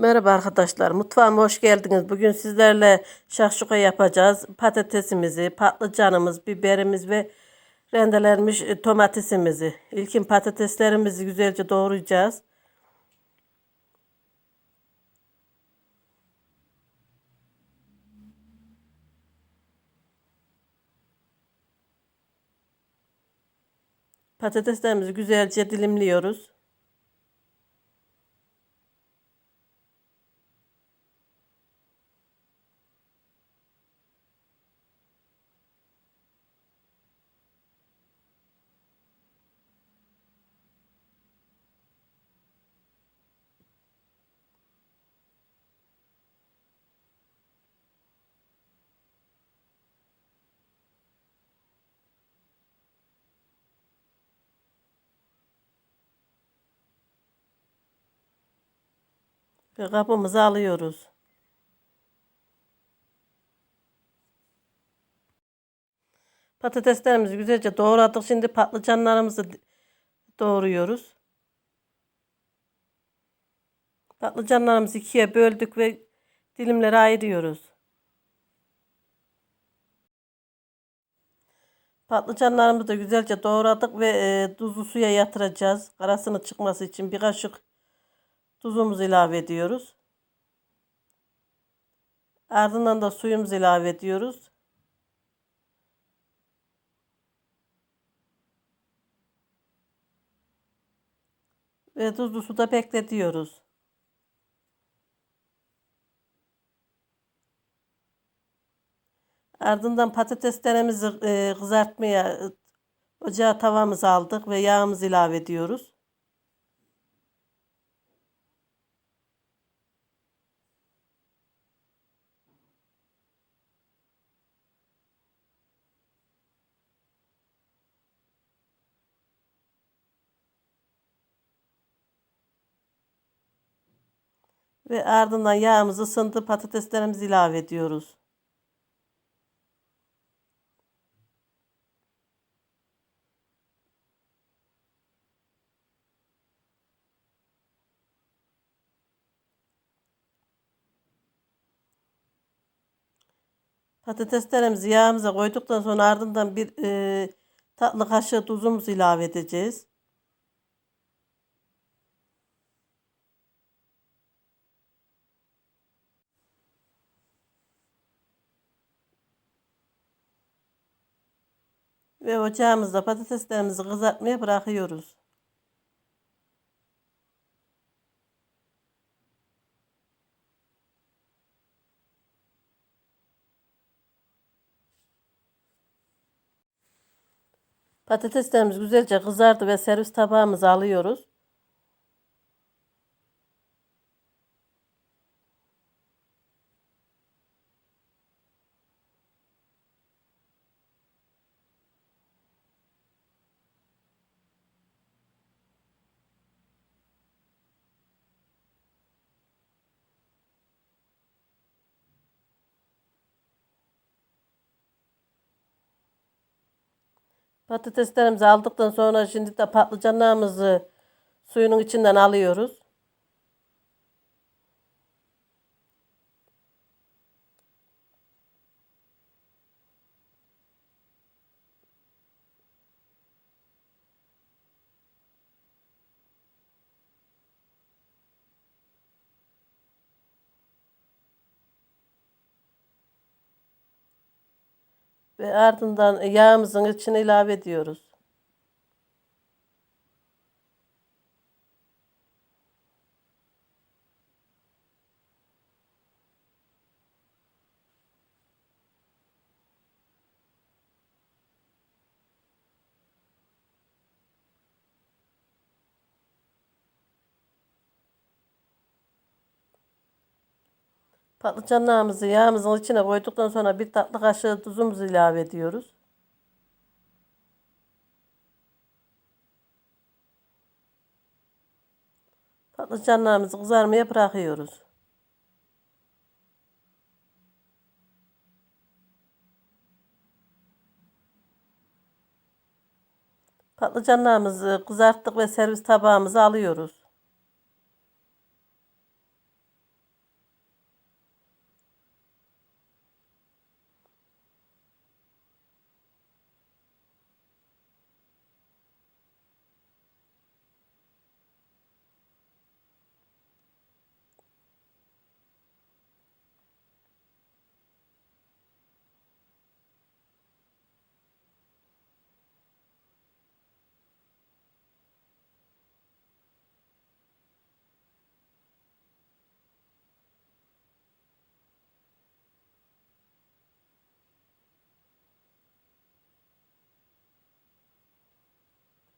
Merhaba arkadaşlar, mutfağıma hoş geldiniz. Bugün sizlerle şakşuka yapacağız. Patatesimizi, patlıcanımız, biberimiz ve rendelenmiş e, domatesimizi. İlkin patateslerimizi güzelce doğrayacağız. Patateslerimizi güzelce dilimliyoruz. Ve kabımızı alıyoruz. Patateslerimizi güzelce doğradık. Şimdi patlıcanlarımızı doğruyoruz. Patlıcanlarımızı ikiye böldük ve dilimlere ayırıyoruz. Patlıcanlarımızı da güzelce doğradık ve e, tuzlu suya yatıracağız. Karasını çıkması için bir kaşık tuzumuzu ilave ediyoruz. Ardından da suyumuzu ilave ediyoruz. Ve tuzlu suda bekletiyoruz. Ardından patateslerimizi e, kızartmaya e, ocağa tavamızı aldık ve yağımızı ilave ediyoruz. Ve ardından yağımız ısındı patateslerimizi ilave ediyoruz. Patateslerimizi yağımıza koyduktan sonra ardından bir e, tatlı kaşığı tuzumuzu ilave edeceğiz. Ve ocağımızda patateslerimizi kızartmaya bırakıyoruz. Patateslerimiz güzelce kızardı ve servis tabağımıza alıyoruz. Patateslerimizi aldıktan sonra şimdi de patlıcanlarımızı suyunun içinden alıyoruz. Ve ardından yağımızın içine ilave ediyoruz. Patlıcanlarımızı yağımızın içine koyduktan sonra bir tatlı kaşığı tuzumuzu ilave ediyoruz. Patlıcanlarımızı kızarmaya bırakıyoruz. Patlıcanlarımızı kızarttık ve servis tabağımıza alıyoruz.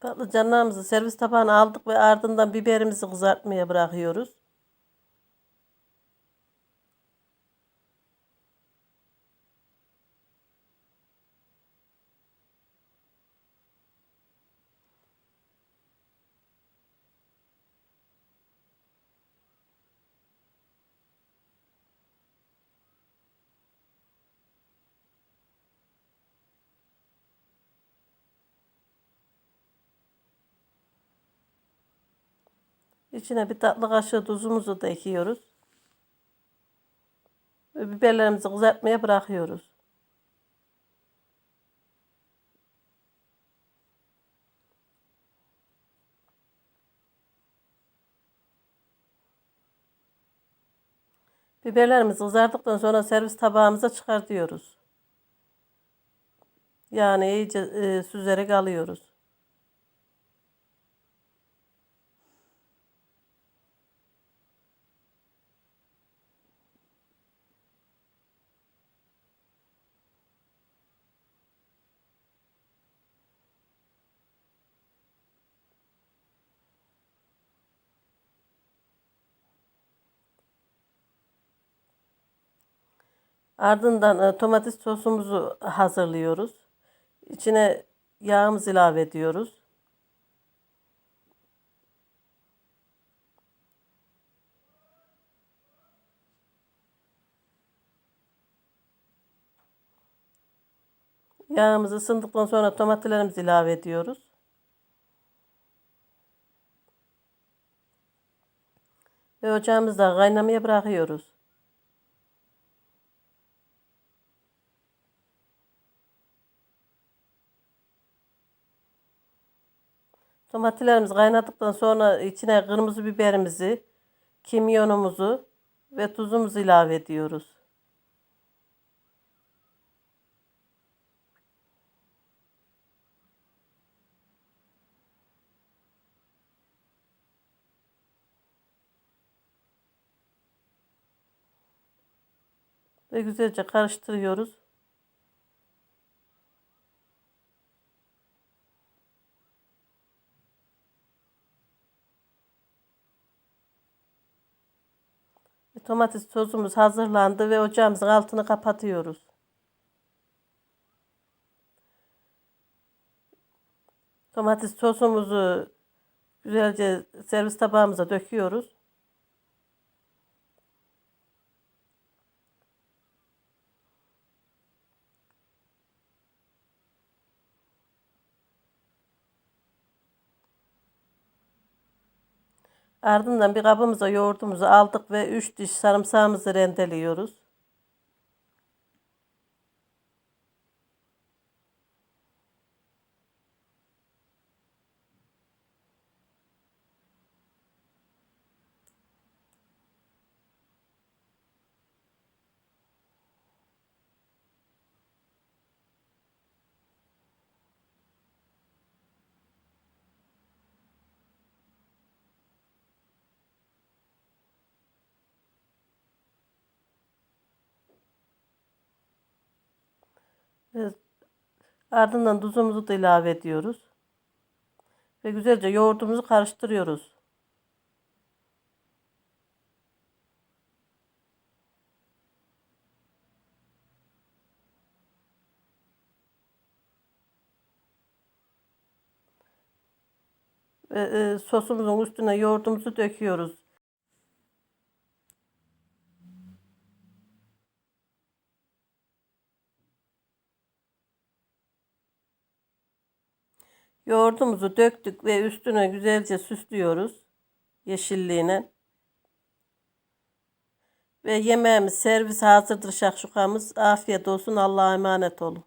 Patlıcanlarımızı servis tabağına aldık ve ardından biberimizi kızartmaya bırakıyoruz. İçine bir tatlı kaşığı tuzumuzu da ekiyoruz. Ve biberlerimizi kızartmaya bırakıyoruz. Biberlerimiz kızardıktan sonra servis tabağımıza çıkartıyoruz. Yani iyice e, süzerek alıyoruz. Ardından e, domates sosumuzu hazırlıyoruz. İçine yağımızı ilave ediyoruz. Yağımız ısındıktan sonra domateslerimizi ilave ediyoruz. Ve ocağımızda kaynamaya bırakıyoruz. Domateslerimiz kaynadıktan sonra içine kırmızı biberimizi, kimyonumuzu ve tuzumuzu ilave ediyoruz. Ve güzelce karıştırıyoruz. Domates sosumuz hazırlandı ve ocağımızın altını kapatıyoruz. Domates sosumuzu güzelce servis tabağımıza döküyoruz. Ardından bir kabımıza yoğurdumuzu aldık ve 3 diş sarımsağımızı rendeliyoruz. Ve ardından tuzumuzu da ilave ediyoruz. Ve güzelce yoğurdumuzu karıştırıyoruz. Ve e, sosumuzun üstüne yoğurdumuzu döküyoruz. Yoğurdumuzu döktük ve üstüne güzelce süslüyoruz. Yeşilliğine. Ve yemeğimiz servis hazırdır şakşukamız. Afiyet olsun. Allah'a emanet olun.